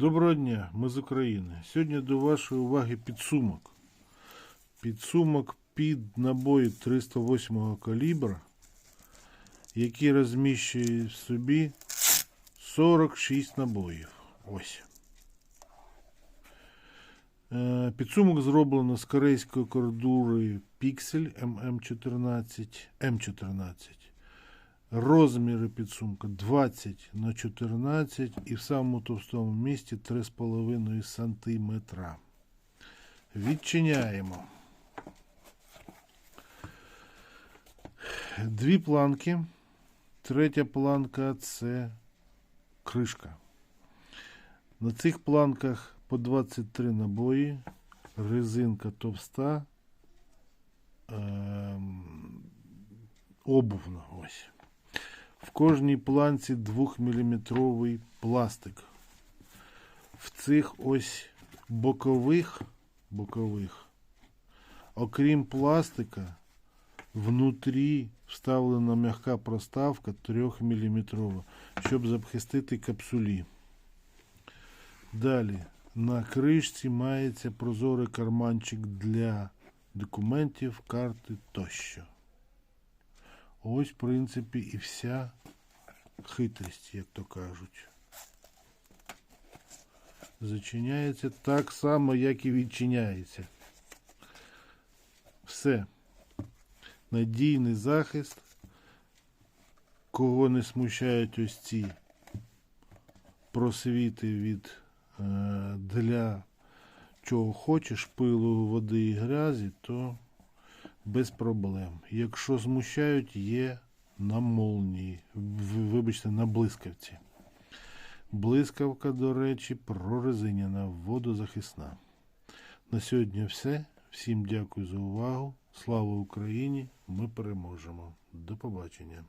Доброго дня, ми з України. Сьогодні до вашої уваги підсумок. Підсумок під набої 308 калібра, який розміщує в собі 46 набоїв. Ось. Е, Підсумок зроблено з корейської кордури Pixel MM14 M14. Розміри підсумка 20 на 14 і в самому товстому місці 3,5 см. Відчиняємо. Дві планки. Третя планка це кришка. На цих планках по 23 набої, резинка товста, ем, обувна. Ось. В кожній планці 2-мм пластик. В цих ось бокових, бокових, окрім пластика, внутрі вставлена м'яка проставка 3-мм, щоб захистити капсулі. Далі на кришці мається прозорий карманчик для документів, карти тощо. Ось, в принципі, і вся хитрість, як то кажуть. Зачиняється так само, як і відчиняється. Все. Надійний захист. Кого не смущають ось ці просвіти від е, для чого хочеш, пилу, води і грязі, то без проблем. Якщо змущають, є на молнії, вибачте, на блискавці. Блискавка, до речі, прорезиняна, водозахисна. На сьогодні все. Всім дякую за увагу. Слава Україні! Ми переможемо. До побачення.